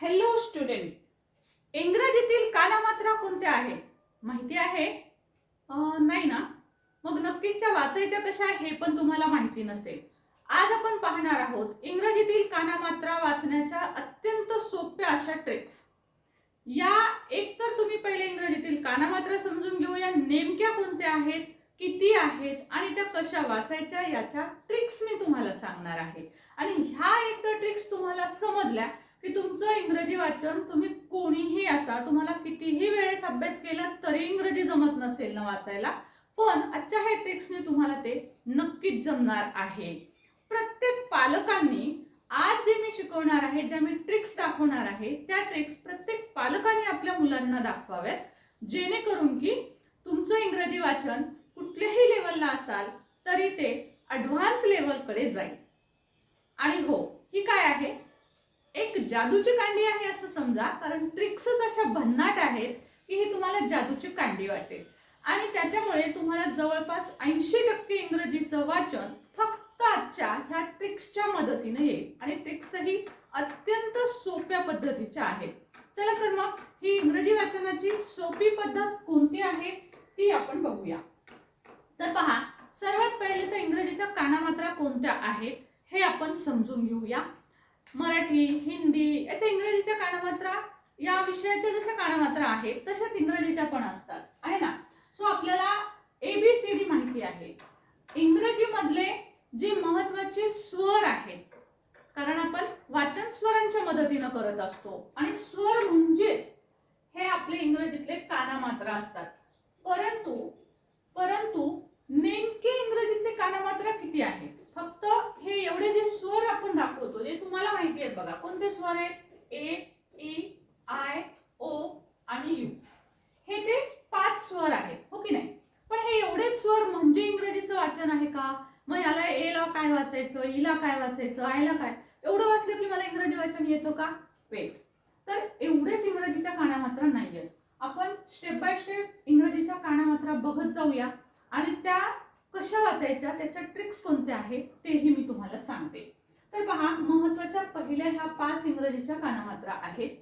Hello student इंग्रजीतील कानामात्रा कोणत्या आहेत माहिती आहे? नाही ना? मग नक्कीच त्या वाचायच्या कशा हे पण तुम्हाला माहिती नसेल. आज आपण पाहणार आहोत इंग्रजीतील कानामात्रा वाचण्याच्या अत्यंत सोप्या अशा ट्रिक्स या एक तर तुम्ही पहिले इंग्रजीतील कानामात्रा समजून घेऊया. नेमक्या कोणत्या आहेत? किती आहेत? आणि त्या कशा वाचायच्या? याच्या ट्रिक्स मी तुम्हाला सांगणार आहे. आणि ह्या एक तर ट्रिक्स तुम्हाला समजल्या. की तुमचं इंग्रजी वाचन तुम्ही कोणीही असा तुम्हाला कितीही वेळेस अभ्यास केला तरी इंग्रजी जमत नसेल ना वाचायला पण आजच्या ह्या ट्रिक्सने तुम्हाला ते नक्कीच जमणार आहे. प्रत्येक पालकांनी आज जे मी शिकवणार आहे ज्या मी ट्रिक्स दाखवणार आहे त्या ट्रिक्स प्रत्येक पालकांनी आपल्या मुलांना दाखवाव्यात जेणेकरून की तुमचं इंग्रजी वाचन कुठल्याही लेवलला असाल तरी ते ॲडव्हान्स लेवलकडे जाईल. आणि हो ही काय आहे? एक जादूची कांडी आहे असं समजा कारण ट्रिक्सच अशा भन्नाट आहेत की ही तुम्हाला जादूची कांडी वाटेल. आणि त्याच्यामुळे तुम्हाला जवळपास ऐंशी टक्के इंग्रजीचं वाचन फक्त आजच्या ह्या ट्रिक्सच्या मदतीने येईल. आणि ट्रिक्सही अत्यंत सोप्या पद्धतीच्या आहेत. चला तर मग ही इंग्रजी वाचनाची सोपी पद्धत कोणती आहे ती आपण बघूया. तर पहा सर्वात पहिले तर इंग्रजीच्या कानामात्रा कोणत्या आहेत हे आपण समजून घेऊया. मराठी हिंदी याच्या इंग्रजीच्या कानामात्रा या विषयाच्या जशा कानामात्रा आहेत तशाच इंग्रजीच्या पण असतात. आहे ना? सो आपल्याला एबीसीडी माहिती आहे. इंग्रजी मधले जे महत्त्वाचे स्वर आहेत कारण आपण वाचन स्वरांच्या मदतीनं करत असतो. आणि स्वर म्हणजेच हे आपले इंग्रजीतले कानामात्रा असतात. परंतु परंतु नेमके इंग्रजीतले कानामात्रा किती आहेत? फक्त हे एवढे जे स्वर आपण दाखवतो जे तुम्हाला माहिती आहेत बघा. कोणते स्वर आहेत? ए ई आय ओ आणि यू. हे ते पाच स्वर आहेत हो की नाही? पण हे एवढेच स्वर म्हणजे इंग्रजीचं वाचन आहे का? मग याला ए ला काय वाचायचं ई ला काय वाचायचं आय ला काय? एवढं वाचलं की मला इंग्रजी वाचन येतं का? वेट. तर एवढेच इंग्रजीच्या कानामात्रा आहेत आपण स्टेप बाय स्टेप इंग्रजीच्या कानामात्रा बघत जाऊया. आणि त्या कशा वाचायच्या त्याच्या ट्रिक्स कोणत्या आहेत तेही मी तुम्हाला सांगते. तर पहा महत्त्वाच्या पहिल्या ह्या पाच इंग्रजीच्या कानामात्रा आहेत.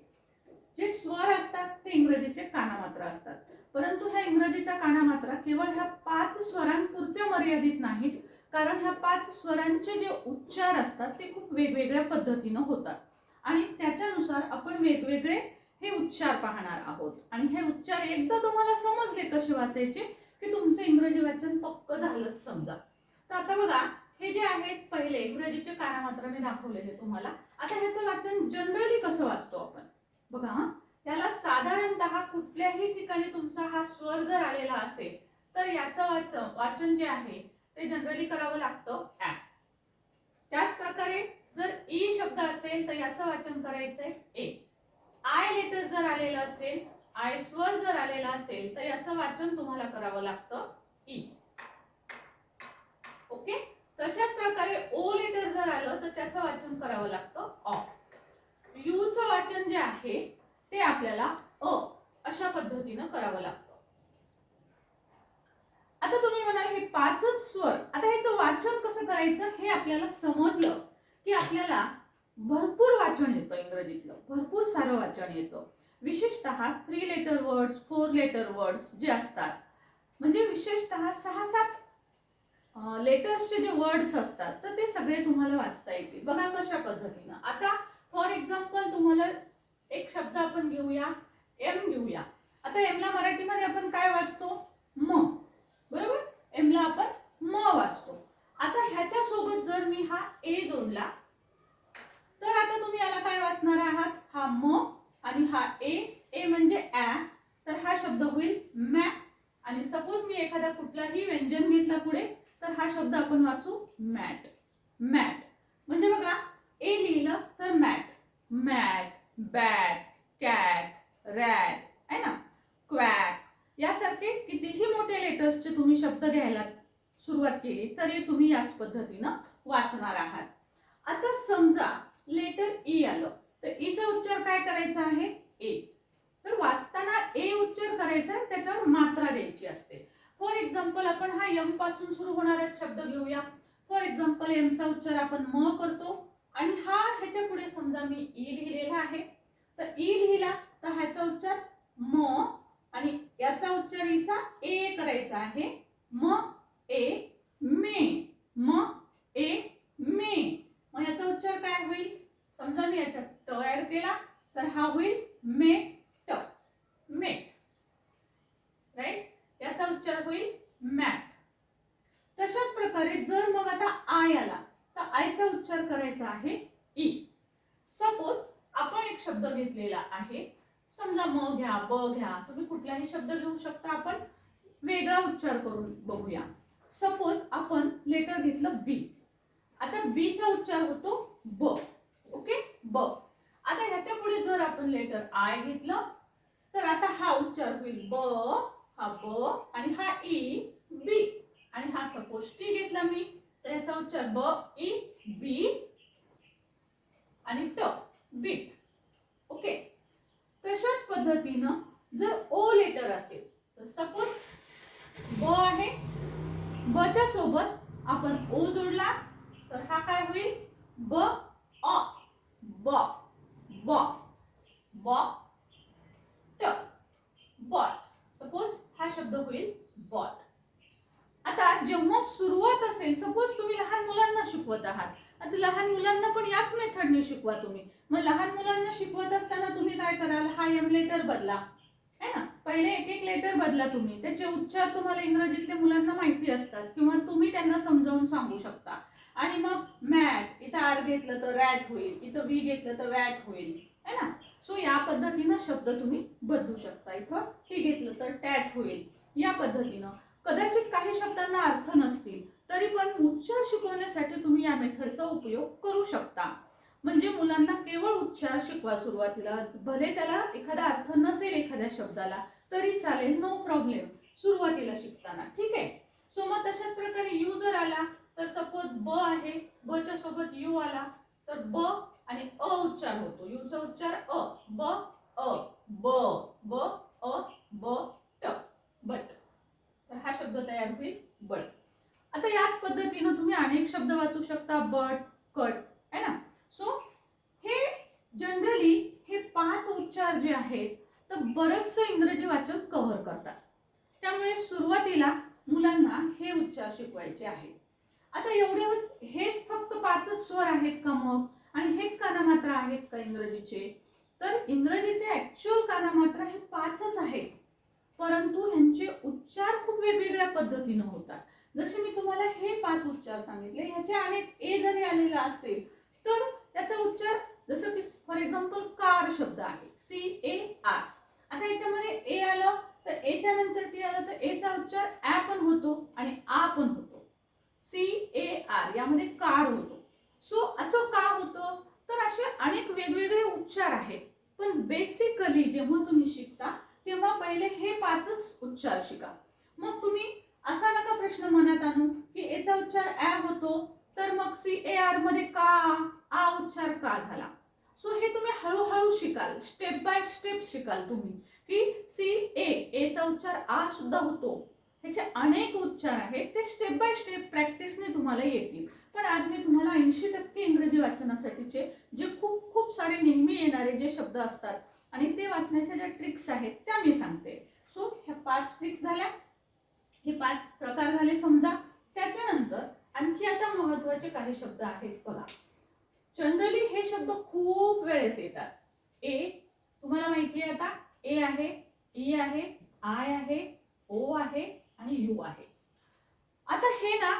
जे स्वर असतात ते इंग्रजीचे कानामात्रा असतात. परंतु ह्या इंग्रजीच्या कानामात्रा केवळ ह्या पाच स्वरांपुरत्या मर्यादित नाहीत कारण ह्या पाच स्वरांचे जे उच्चार असतात ते खूप वेगवेगळ्या पद्धतीनं होतात. आणि त्याच्यानुसार आपण वेगवेगळे हे उच्चार पाहणार आहोत. आणि हे उच्चार एकदा तुम्हाला समजले कसे वाचायचे की तुमचं इंग्रजी वाचन पक्क झालंच समजा. तर आता बघा हे जे आहेत पहिले इंग्रजीचे कानामात्रा मी दाखवलेले तुम्हाला. आता ह्याचं वाचन जनरली कसं वाचतो आपण? बघा हं. त्याला साधारणतः कुठल्याही ठिकाणी तुमचा हा स्वर जर आलेला असेल तर याचं वाचन वाचन जे आहे ते जनरली करावं लागतं ॲ त्याच प्रकारे जर ई शब्द असेल तर याचं वाचन करायचंय ए. आय लेटर जर आलेलं असेल आय स्वर जर आलेला असेल तर याचं वाचन तुम्हाला करावं लागतं. E. ई ओके तशाच प्रकारे ओ लेटर जर आलं तर त्याचं वाचन करावं लागतं. ऑ यूचं वाचन जे आहे ते आपल्याला अ अशा पद्धतीनं करावं लागतं. आता तुम्ही म्हणाल हे पाचच स्वर आता ह्याचं वाचन कसं करायचं? हे आपल्याला समजलं की आपल्याला भरपूर वाचन येतं इंग्रजीतलं. भरपूर सारं वाचन येतं. विशेषतः three letter words four letter words जे असतात. म्हणजे विशेषतः सहा सात लेटर्सचे जे वर्ड्स असतात तर ते सगळे तुम्हाला वाचता येतील. बघा कशा पद्धतीनं. आता फॉर एक्झाम्पल तुम्हाला एक शब्द आपण घेऊया एम घेऊया. आता एमला मराठीमध्ये आपण काय वाचतो? म. बरोबर? एमला आपण म वाचतो. आता ह्याच्या सोबत जर मी हा ए जोडला तर आता तुम्ही याला काय वाचणार आहात? हा म. आणि हा ए ए म्हणजे ऍ तर हा शब्द होईल मॅ आणि सपोज मी एखादा कुठलाही व्यंजन घेतला पुढे तर हा शब्द आपण वाचू मॅट. मॅट. म्हणजे बघा ए लिहिलं तर mat. Mat bat cat rat. आहे ना? क्वॅक. यासारखे कितीही मोठे लेटर्सचे तुम्ही शब्द घ्यायला सुरुवात केली तरी तुम्ही याच पद्धतीनं वाचणार आहात. आता समजा लेटर ई e आलं. तर ईचा उच्चार काय करायचा आहे? ए. तर वाचताना ए उच्चार करायचा त्याच्यावर मात्रा द्यायची असते. फॉर एक्झाम्पल आपण हा यमपासून सुरू होणारा शब्द घेऊया. फॉर एक्झाम्पल एमचा उच्चार आपण म करतो. आणि हा ह्याच्या पुढे समजा मी ई लिहिलेला आहे. तर ई लिहिला तर ह्याचा उच्चार म आणि याचा उच्चार हिचा ए करायचा आहे. म ए मे. म ए मे. मग याचा उच्चार काय होईल? समजा मी याच्यात ट ऍड केला तर हा होईल मेट ट मेट राईट याचा उच्चार होईल मॅट तशाच प्रकारे जर मग आता आय आला तर आयचा उच्चार करायचा आहे e. ई सपोज आपण एक शब्द घेतलेला आहे. समजा म घ्या ब घ्या तुम्ही कुठलाही शब्द घेऊ शकता आपण. वेगळा उच्चार करून बघूया. सपोज आपण लेटर घेतलं बी आता बीचा उच्चार होतो ब. ओके? ब आता ह्याच्या पुढे जर आपण लेटर आय घेतलं तर आता हा उच्चार होईल ब हा ब आणि हा ई बी. आणि हा सपोज टी घेतला मी तर ह्याचा उच्चार ब ई बी आणि ट बीट. ओके? तशाच पद्धतीनं जर ओ लेटर असेल तर सपोज ब आहे. बच्या सोबत आपण ओ जोडला तर हा काय होईल? ब अ. ब ब ब ट बॉट सपोज हा शब्द होईल बॉट. आता जेव्हा सुरुवात असेल सपोज तुम्ही लहान मुलांना शिकवत आहात. आता लहान मुलांना पण याच मेथडने शिकवा तुम्ही. मग लहान मुलांना शिकवत असताना तुम्ही काय कराल? हा एम लेटर बदला. है ना? पहिले एक एक लेटर बदला तुम्ही. त्याचे उच्चार तुम्हाला इंग्रजीतल्या मुलांना माहिती असतात. किंवा तुम्ही त्यांना समजावून सांगू शकता. आणि मग मॅट इथं आर घेतलं तर रॅट होईल इथं वी घेतलं तर वॅट होईल है ना? सो या पद्धतीनं शब्द तुम्ही बदलू शकता. इथं टी घेतलं तर टॅट होईल या पद्धतीनं. कदाचित काही शब्दांना अर्थ नसतील तरी पण उच्चार शिकवण्यासाठी तुम्ही या मेथडचा उपयोग करू शकता. म्हणजे मुलांना केवळ उच्चार शिकवा सुरुवातीला भले त्याला एखादा अर्थ नसेल एखाद्या शब्दाला तरी चालेल नो प्रॉब्लेम सुरुवातीला शिकताना ठीक आहे? सो मग तशाच प्रकारे युजर आला तर सपोज ब आहे ब च्या सोबत यू आला तर ब आणि अ उच्चार होतो. यूचा उच्चार अ ब अ ब ब अ ब ट बट. तर हा शब्द तयार होईल बट. आता याच पद्धतीनं तुम्ही अनेक शब्द वाचू शकता बट कट है ना? सो हे जनरली हे पाच उच्चार जे आहेत तर बरंचसं इंग्रजी वाचन कव्हर करतात. त्यामुळे सुरुवातीला मुलांना हे उच्चार शिकवायचे आहेत. आता एवढेच हेच फक्त पाचच स्वर आहेत का मग? आणि हेच कानामात्रा आहेत का इंग्रजीचे? तर इंग्रजीचे ऍक्च्युअल कानामात्रा हे पाचच आहेत. परंतु ह्यांचे उच्चार खूप वेगवेगळ्या पद्धतीनं होतात. जसे मी तुम्हाला हे पाच उच्चार सांगितले ह्याचे अनेक ए जरी आलेला असेल तर त्याचा उच्चार जसं की फॉर एक्झाम्पल कार शब्द आहे. सी ए आर आता याच्यामध्ये ए आलं तर एच्या नंतर टी आलं तर एचा उच्चार ॲ पण होतो आणि आ पण होतो. सी ए आर यामध्ये कार होतो. सो असं का होतं? तर असे अनेक वेगवेगळे उच्चार आहेत. पण बेसिकली जेव्हा तुम्ही शिकता तेव्हा पहिले हे पाचच उच्चार शिका. मग तुम्ही असा नका प्रश्न मनात आणू की एचा उच्चार ॲ होतो तर मग सी ए आरमध्ये का आ उच्चार का झाला? सो हे तुम्ही हळूहळू शिकाल स्टेप बाय स्टेप शिकाल तुम्ही की सी ए एचा उच्चार आ सुद्धा होतो. ह्याचे अनेक उच्चार आहेत. ते स्टेप बाय स्टेप प्रॅक्टिसने तुम्हाला येतील. पण आज मी तुम्हाला ऐंशी टक्के इंग्रजी वाचनासाठीचे जे खूप खूप सारे नेहमी येणारे जे शब्द असतात आणि ते वाचण्याच्या ज्या ट्रिक्स आहेत त्या मी सांगते. सो ह्या पाच ट्रिक्स झाल्या. हे पाच प्रकार झाले समजा. त्याच्यानंतर आणखी आता महत्त्वाचे काही शब्द आहेत बघा. जनरली हे शब्द खूप वेळेस येतात. ए तुम्हाला माहिती आहे आता? ए आहे ई आहे आय आहे ओ आहे आणि यू आहे. आता हे ना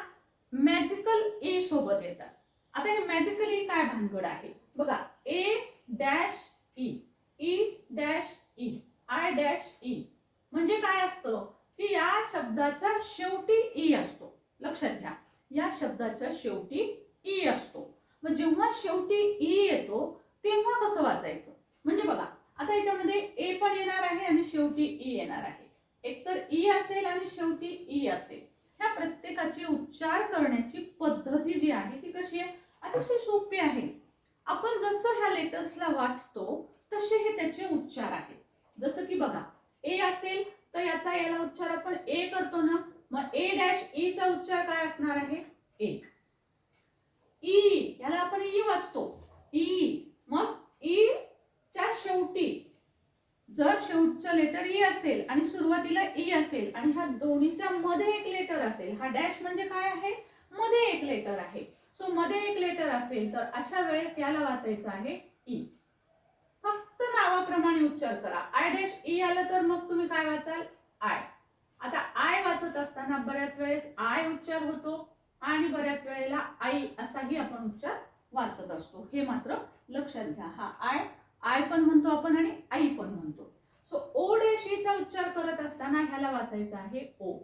मॅजिकल ए सोबत येतात. आता हे मॅजिकल ई काय भानगड आहे? बघा A dash E E dash E I dash E म्हणजे काय असतं? की या शब्दाच्या शेवटी ई असतो. लक्षात घ्या. या शब्दाच्या शेवटी ई असतो. मग जेव्हा शेवटी ई येतो तेव्हा कसं वाचायचं? म्हणजे बघा आता याच्यामध्ये ए पण येणार आहे आणि शेवटी ई येणार आहे. एकतर ई असेल आणि शेवटी ई असेल. ह्या प्रत्येकाची उच्चार करण्याची पद्धती जी आहे ती कशी आहे? अतिशय सोपी आहे. आपण जसं ह्या लेटर्सला वाचतो तसे हे त्याचे उच्चार आहेत जसं की बघा ए असेल तर याचा याला उच्चार आपण ए करतो ना मग ए डॅश ई चा उच्चार काय असणार आहे? ए. ई याला आपण ई वाचतो. ई मग ई च्या शेवटी जर शेवटचं लेटर ई e असेल आणि सुरुवातीला ई असेल आणि ह्या दोन्हीच्या मध्ये एक लेटर असेल हा डॅश म्हणजे काय आहे? मध्ये एक लेटर आहे. सो मध्ये एक लेटर असेल तर अशा वेळेस याला वाचायचं आहे ई फक्त नावाप्रमाणे उच्चार करा. आय डॅश ई आलं तर मग तुम्ही काय वाचाल? आय आता आय वाचत असताना बऱ्याच वेळेस आय उच्चार होतो आणि बऱ्याच वेळेला आई असाही आपण उच्चार वाचत असतो. हे मात्र लक्षात घ्या. हा आय आय पण म्हणतो आपण आणि आई पण म्हणतो. सो ओ डॅश ईचा उच्चार करत असताना ह्याला वाचायचा आहे ओ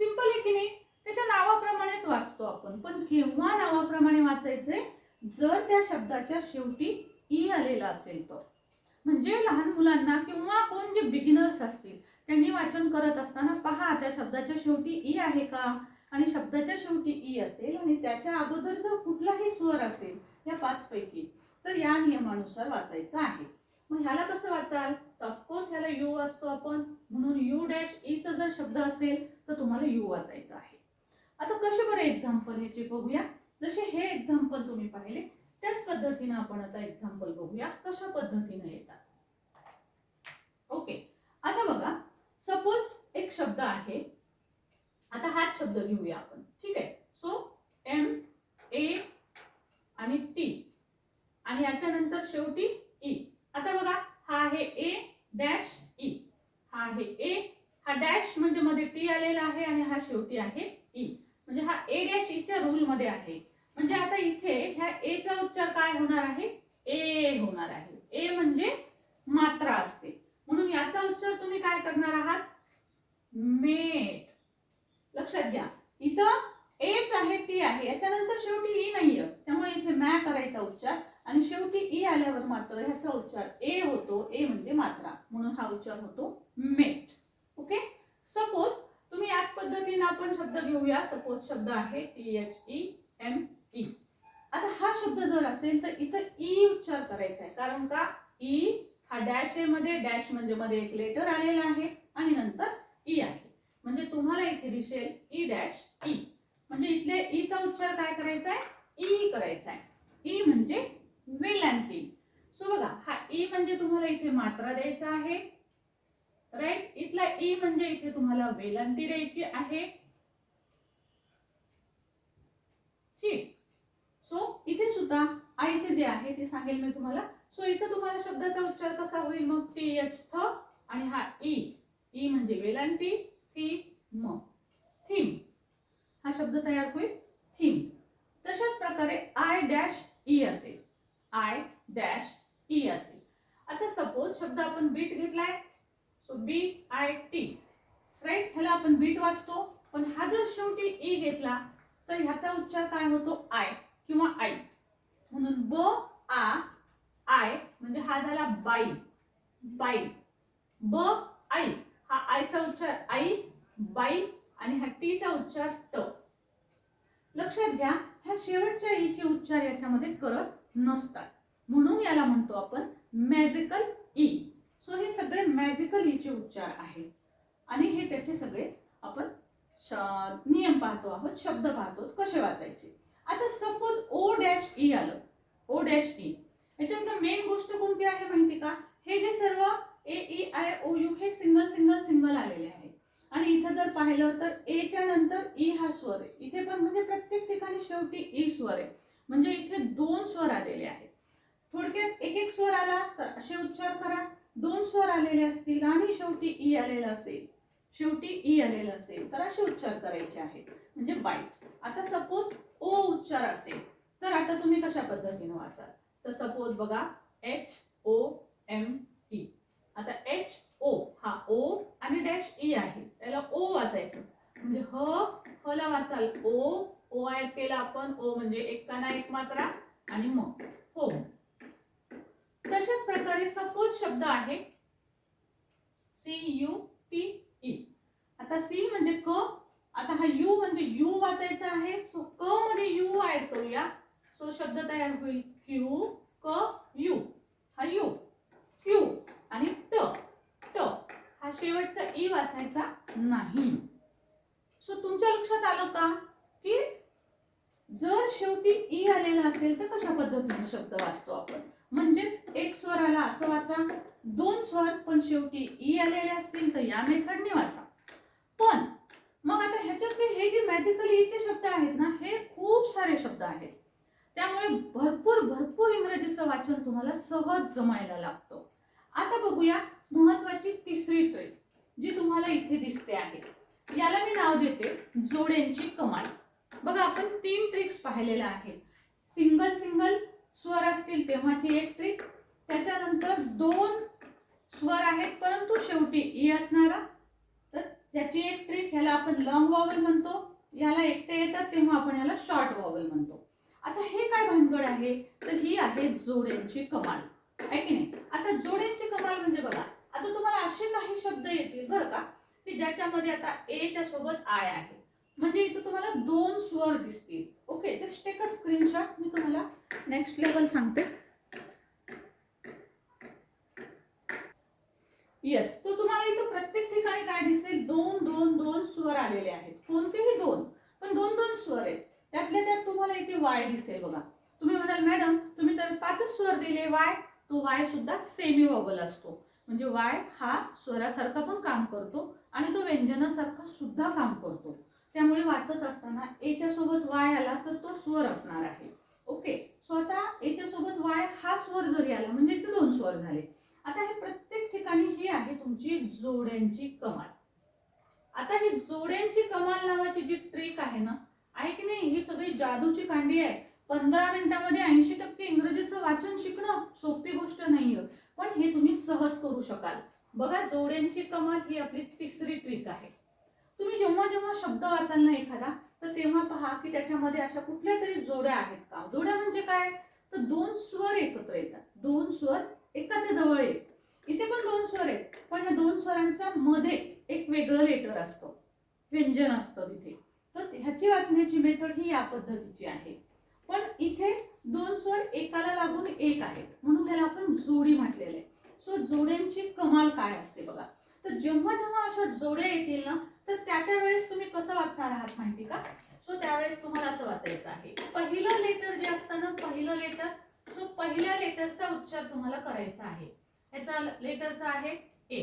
सिंपल आहे की नाही? त्याच्या नावाप्रमाणेच वाचतो आपण. पण केव्हा नावाप्रमाणे वाचायचे जर त्या शब्दाच्या शेवटी ई आलेला असेल तर. म्हणजे लहान मुलांना किंवा कोण जे बिगिनर्स असतील त्यांनी वाचन करत असताना पहा त्या शब्दाच्या शेवटी ई आहे का? आणि शब्दाच्या शेवटी ई असेल आणि त्याच्या अगोदर जर कुठलाही स्वर असेल या पाच पैकी तर या नियमानुसार वाचायचं आहे. मग ह्याला कसं वाचाल? तर ऑफकोर्स ह्याला यू वाचतो आपण. म्हणून यू डॅश ईचा जर शब्द असेल तर तुम्हाला यू वाचायचं आहे. आता कसे बरं एक्झाम्पल ह्याचे बघूया? जसे हे एक्झाम्पल तुम्ही पाहिले त्याच पद्धतीने आपण आता एक्झाम्पल बघूया. कशा पद्धतीने येतात? ओके आता बघा. सपोज एक शब्द आहे. आता हाच शब्द घेऊया आपण. ठीक आहे. सो एम ए आणि टी आणि याच्यानंतर शेवटी ई आता बघा हा आहे ए डॅश ई हा आहे ए हा डॅश म्हणजे मध्ये टी आलेला आहे आणि हा शेवटी आहे ई म्हणजे हा ए डॅश ईच्या रूल मध्ये आहे. म्हणजे आता इथे ह्या ए चा उच्चार काय होणार आहे? ए होणार आहे. ए म्हणजे मात्रा असते. म्हणून याचा उच्चार तुम्ही काय करणार आहात? मेट लक्षात घ्या. इथं एच आहे टी आहे. याच्यानंतर शेवटी ई नाहीये. त्यामुळे इथे मॅ करायचा उच्चार. आणि शेवटी ई आल्यावर मात्र ह्याचा उच्चार ए होतो. ए म्हणजे मात्रा. म्हणून हा उच्चार होतो मेट. ओके? सपोज तुम्ही याच पद्धतीने आपण शब्द घेऊया. सपोज शब्द आहे T H E M E आता हा शब्द जर असेल तर इथं ई उच्चार करायचा आहे. कारण का? ई हा डॅश ए मध्ये डॅश म्हणजे मध्ये एक लेटर आलेला आहे आणि नंतर ई आहे. म्हणजे तुम्हाला इथे दिसेल ई डॅश ई म्हणजे इथले ईचा उच्चार काय करायचा आहे? ई करायचा आहे. ई म्हणजे विल अँड सो बघा हा ई म्हणजे तुम्हाला इथे मात्रा द्यायचा आहे. राईट इथला ई म्हणजे इथे तुम्हाला वेलांटी द्यायची आहे. ठीक. सो इथे सुद्धा आईचे जे आहे ते सांगेल मी तुम्हाला. सो इथे तुम्हाला शब्दाचा उच्चार कसा होईल मग? टी एच थ आणि हा ई ई म्हणजे वेलांटी थी म. थीम. हा शब्द तयार होईल. थीम. तशाच प्रकारे आय डॅश ई असेल. आय डॅश ई असेल आता सपोज शब्द आपण बीट घेतलाय so B I T. Right ह्याला आपण बीट वाचतो. पण हा जर शेवटी ई घेतला तर ह्याचा उच्चार काय होतो? आय किंवा आई. म्हणून ब आ आय म्हणजे हा झाला बाई. बाई. ब आई. हा आयचा उच्चार आई बाई आणि हा टीचा उच्चार ट लक्षात घ्या ह्या शेवटच्या ईचे उच्चार याच्यामध्ये करत नसतात. म्हणून याला म्हणतो आपण मॅजिकल ई सो हे सगळे मॅजिकल ईचे e उच्चार आहेत. आणि हे त्याचे सगळे आपण नियम पाहतो आहोत शब्द पाहतो कसे वाचायचे. आता सपोज ओ डॅश ई आलं. ओ डॅश ई याच्यातलं मेन गोष्ट कोणती आहे माहिती का? हे जे सर्व A E I O U हे सिंगल सिंगल सिंगल आलेले आहे. आणि इथं जर पाहिलं तर एच्या नंतर ई हा स्वर आहे. इथे पण म्हणजे प्रत्येक ठिकाणी शेवटी ई स्वर आहे. म्हणजे इथे दोन स्वर आलेले आहेत. थोडक्यात एक एक स्वर आला तर असे उच्चार करा. दोन स्वर आलेले असतील आणि शेवटी ई आलेला असेल. शेवटी ई आलेलं असेल तर असे उच्चार करायचे आहेत. म्हणजे बाईट. आता सपोज ओ उच्चार असेल तर आता तुम्ही कशा पद्धतीने वाचाल? तर सपोज बघा एच ओ एम ई. आता एच ओ हा ओ आणि डॅश ई आहे. त्याला ओ वाचायचं. म्हणजे ह ह ला वाचाल ओ ओ ऍड केला आपण ओ म्हणजे एक काना एक मात्रा आणि म. हो. तशाच प्रकारे सपोज शब्द आहे. C U T E. आता सी म्हणजे क आता हा यू म्हणजे यू वाचायचा आहे सो क मध्ये यू ऍड करूया. सो शब्द तयार होईल क्यू क यू. हा यू क्यू आणि ट ट हा शेवटचा ई वाचायचा नाही. सो तुमच्या लक्षात आलं का की जर शेवटी ई आलेला असेल तर कशा पद्धतीने शब्द वाचतो आपण? म्हणजेच एक स्वर आला असं वाचा. दोन स्वर पण शेवटी ई आलेले असतील तर या मेथडने वाचा. पण मग आता ह्याच्यातले हे जे मॅजिकल ईचे e शब्द आहेत ना हे खूप सारे शब्द आहेत. त्यामुळे भरपूर भरपूर इंग्रजीचं वाचन तुम्हाला सहज जमायला लागतं. आता बघूया महत्वाची तिसरी ट्रिक जी तुम्हाला इथे दिसते आहे. याला मी नाव देते जोड्यांची कमाल बघा आपण तीन ट्रिक्स पाहिलेल्या आहेत. सिंगल सिंगल स्वर असतील तेव्हाची एक ट्रिक त्याच्यानंतर दोन स्वर आहेत परंतु शेवटी ई असणारा. तर त्याची एक ट्रिक ह्याला आपण लॉंग वॉवल म्हणतो. ह्याला एकटे येतात तेव्हा आपण ह्याला शॉर्ट वॉवल म्हणतो. आता हे काय भानगड आहे? तर ही आहे जोड्यांची कमाल. आहे की नाही? आता जोड्यांची कमाल म्हणजे बघा आता तुम्हाला असे काही शब्द येतील बरं का की ज्याच्यामध्ये आता एच्या सोबत आय आहे. म्हणजे इथं तुम्हाला दोन स्वर दिसतील. Okay just take a screenshot मी तुम्हाला नेक्स्ट लेवल सांगते. येस तो तुम्हाला इथं प्रत्येक ठिकाणी काय दिसेल? दोन दोन दोन स्वर आलेले आहेत. कोणतेही दोन पण दोन दोन स्वर आहेत. त्यातल्या त्यात तुम्हाला इथे वाय दिसेल बघा. तुम्ही म्हणाल मॅडम तुम्ही तर पाचच स्वर दिले वाय तो वाय सुद्धा सेमी वॉबल असतो. म्हणजे वाय हा स्वरासारखा पण काम करतो आणि तो व्यंजनासारखा सुद्धा काम करतो. त्यामुळे वाचत असताना एच्या सोबत वाय आला तर तो स्वर असणार आहे. ओके? स्वतः एच्या सोबत वाय हा स्वर जरी आला म्हणजे ते दोन स्वर झाले. आता हे प्रत्येक ठिकाणी ही आहे तुमची जोड्यांची कमाल. आता ही जोड्यांची कमाल नावाची जी ट्रिक आहे ना आहे की नाही ही सगळी जादूची कांडी आहे. पंधरा मिनिटामध्ये ऐंशी टक्के इंग्रजीचं वाचन शिकणं सोपी गोष्ट नाहीये. पण हे तुम्ही सहज करू शकाल. बघा जोड्यांची कमाल ही आपली तिसरी ट्रिक आहे. तुम्ही जेव्हा जेव्हा शब्द वाचाल ना एखादा तर तेव्हा पहा की त्याच्यामध्ये अशा कुठल्या तरी जोड्या आहेत का? जोड्या म्हणजे काय? तर दोन स्वर एकत्र येतात. दोन स्वर एकाच्या जवळ येत इथे पण दोन स्वर आहेत. पण या दोन स्वरांच्या मध्ये एक वेगळं लेटर असतं. व्यंजन असतं तिथे. तर ह्याची वाचण्याची मेथड ही या पद्धतीची आहे. पण इथे दोन स्वर एकाला लागून एक आहेत. म्हणून ह्याला आपण जोडी म्हटलेलं आहे. सो जोड्यांची कमाल काय असते बघा. तर जेव्हा जेव्हा अशा जोड्या येतील ना तर त्या त्या वेळेस तुम्ही कसं वाचणार आहात माहिती का? सो त्यावेळेस तुम्हाला असं वाचायचं आहे. पहिलं लेटर जे असतं ना पहिलं लेटर सो पहिल्या लेटरचा उच्चार तुम्हाला करायचा आहे. याचा लेटरचा आहे ए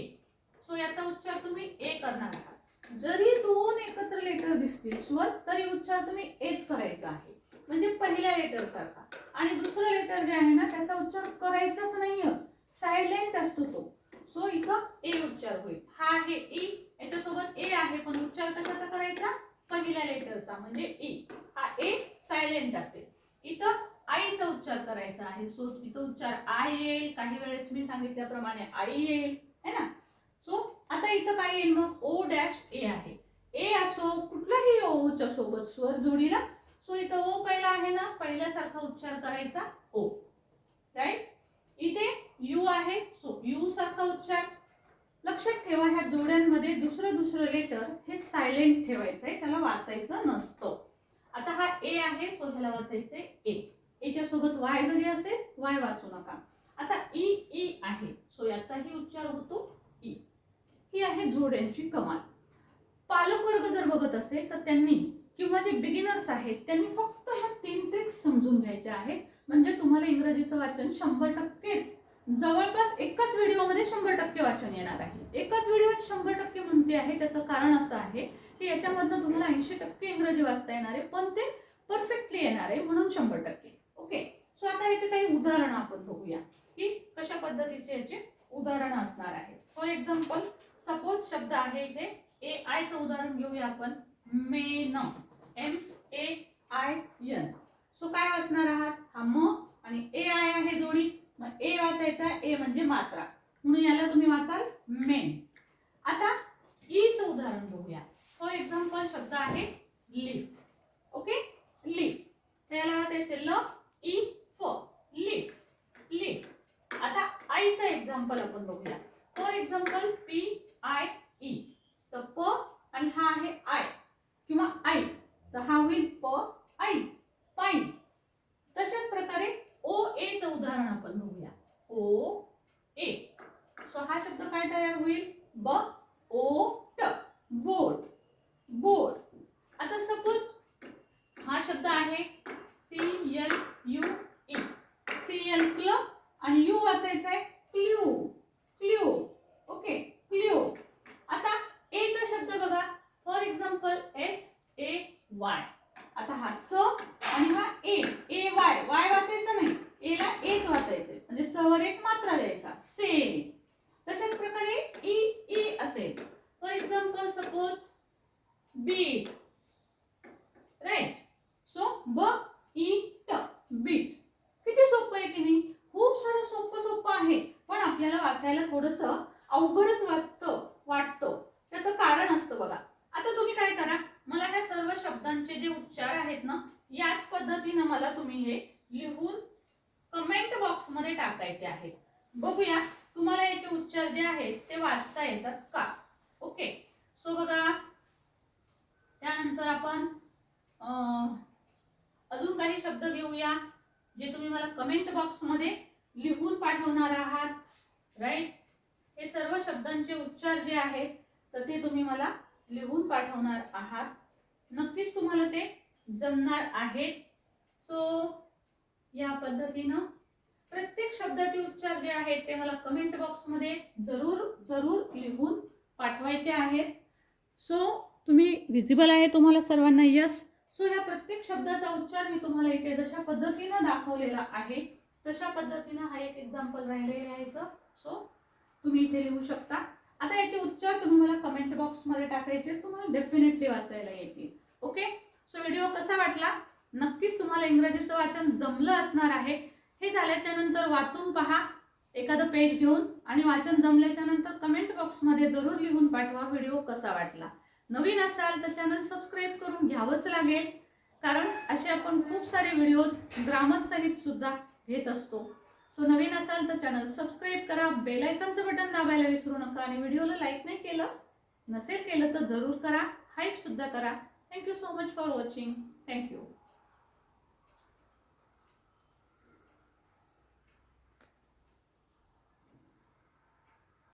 सो याचा उच्चार तुम्ही ए करणार आहात. जरी दोन एकत्र लेटर दिसतील स्वर तरी उच्चार तुम्ही एच करायचा आहे. म्हणजे पहिल्या लेटर सारखा. आणि दुसरं लेटर जे आहे ना त्याचा उच्चार करायचाच नाहीये. सायलेंट असतो तो. सो इथं ए उच्चार होईल. हा आहे ई याच्यासोबत ए आहे पण उच्चार कशाचा करायचा? पहिल्या लेटरचा म्हणजे ए हा ए सायलेंट असेल. इथं आईचा उच्चार करायचा आहे. सो इथं उच्चार आय येईल. काही वेळेस मी सांगितल्याप्रमाणे आई येईल. है ना? सो आता इथं काय येईल मग? ओ डॅश ए आहे. ए असो कुठलाही ओच्या सोबत स्वर जोडीला. सो इथं ओ पहिला आहे ना? पहिल्यासारखा उच्चार करायचा ओ राईट इथे यू आहे. सो यू सारखा उच्चार. लक्षात ठेवा ह्या जोड्यांमध्ये दुसरं दुसरं लेटर हे सायलेंट ठेवायचं आहे त्याला वाचायचं नसतं. आता हा ए आहे सो ह्याला वाचायचंय ए एच्या सोबत वाय जरी असेल वाय वाचू नका. आता ई ई आहे सो याचाही उच्चार होतो ई e. ही आहे जोड्यांची कमाल. पालक वर्ग जर बघत असेल तर त्यांनी किंवा जे बिगिनर्स आहेत त्यांनी फक्त ह्या तीन ट्रिक्स समजून घ्यायच्या आहेत. म्हणजे तुम्हाला इंग्रजीचं वाचन शंभर टक्के जवळपास एकाच व्हिडिओमध्ये शंभर टक्के वाचन येणार आहे. एकाच व्हिडिओत शंभर टक्के म्हणते आहे त्याचं कारण असं आहे की याच्यामधनं तुम्हाला ऐंशी टक्के इंग्रजी वाचता येणार आहे पण ते परफेक्टली येणार आहे म्हणून शंभर टक्के. ओके? सो आता याचे काही उदाहरणं आपण बघूया की कशा पद्धतीचे याचे उदाहरणं असणार आहे फॉर एक्झाम्पल सपोज शब्द आहे इथे ए आयचं उदाहरण घेऊया आपण. Main M A I N so काय वाचणार आहात? हा म आणि ए आय आहे जोडी. मग ए वाचायचा ए म्हणजे मात्रा. म्हणून याला तुम्ही वाचाल मेन. आता ईचं उदाहरण बघूया. फॉर एक्झाम्पल शब्द आहे लिफ. ओके? लिफ. त्याला वाचायचे ल ई फ. लिफ. लिफ. आता आईचं एक्झाम्पल आपण बघूया. For example P I E. तर प आणि हा आहे आय. किंवा आई. तर हा होईल प आई. पाईन तशाच प्रकारे ओ एचं उदाहरण आपण बघूया. ओ ए. सो हा शब्द काय तयार होईल? ब ओ ट. बोट. बोट. आता सपोज हा शब्द आहे C L U A. C L club आणि यू वाचायचं आहे क्ल्यू. क्ल्यू. Okay clue. आता ए चा शब्द बघा. For example S A Y आता हा स आणि हा ए ए वाय वाय वाचायचा नाही ए ला एच वाचायचे म्हणजे स वर एक मात्रा द्यायचा से तशाच प्रकारे ई ई असेल for example suppose beat right so ब ई ट बीट किती सोपं आहे की नाही खूप सारं सोपं सोपं आहे पण आपल्याला वाचायला थोडस अवघडच वाचतं वाटतं त्याचं कारण असतं बघा आता तुम्ही काय करा मला ह्या सर्व शब्दांचे जे उच्चार आहेत ना याच पद्धतीनं मला तुम्ही हे लिहून कमेंट बॉक्समध्ये टाकायचे आहेत बघूया तुम्हाला याचे उच्चार जे आहेत ते वाचता येतात का ओके सो बघा त्यानंतर आपण अं, अजून काही शब्द घेऊया जे तुम्ही मला कमेंट बॉक्समध्ये लिहून पाठवणार आहात राईट हे सर्व शब्दांचे उच्चार जे आहेत तर ते तुम्ही मला लिहून पाठवणार आहात. नक्कीच तुम्हाला ते जमणार आहे सो या पद्धतीनं प्रत्येक शब्दाचे उच्चार जे आहेत ते मला कमेंट बॉक्समध्ये जरूर जरूर लिहून पाठवायचे आहेत. सो तुम्ही विजिबल आहे तुम्हाला सर्वांना? यस सो ह्या प्रत्येक शब्दाचा उच्चार मी तुम्हाला इथे जशा पद्धतीनं दाखवलेला आहे तशा पद्धतीनं हा एक एक्झाम्पल राहिलेला आहे सो तुम्ही इथे लिहू शकता. आता याचे उच्चार तुम्ही मला कमेंट बॉक्समध्ये टाकायचे तुम्हाला डेफिनेटली वाचायला येतील. ओके सो व्हिडिओ कसा वाटला? नक्कीच तुम्हाला इंग्रजीचं वाचन जमलं असणार आहे. हे झाल्याच्यानंतर वाचून पहा. एखादं पेज घेऊन आणि वाचन जमल्याच्या नंतर कमेंट बॉक्समध्ये जरूर लिहून पाठवा. व्हिडिओ कसा वाटला? नवीन असाल तर चॅनल सबस्क्राईब करून घ्यावंच लागेल. कारण असे आपण खूप सारे व्हिडिओज ग्रामर सुद्धा घेत असतो. सो नवीन असाल तर चॅनल सबस्क्राईब करा बेलायकनचं बटन दाबायला विसरू नका आणि व्हिडिओला लाईक नाही केलं नसेल केलं तर जरूर करा. हाईप सुद्धा करा. Thank you so much for watching thank you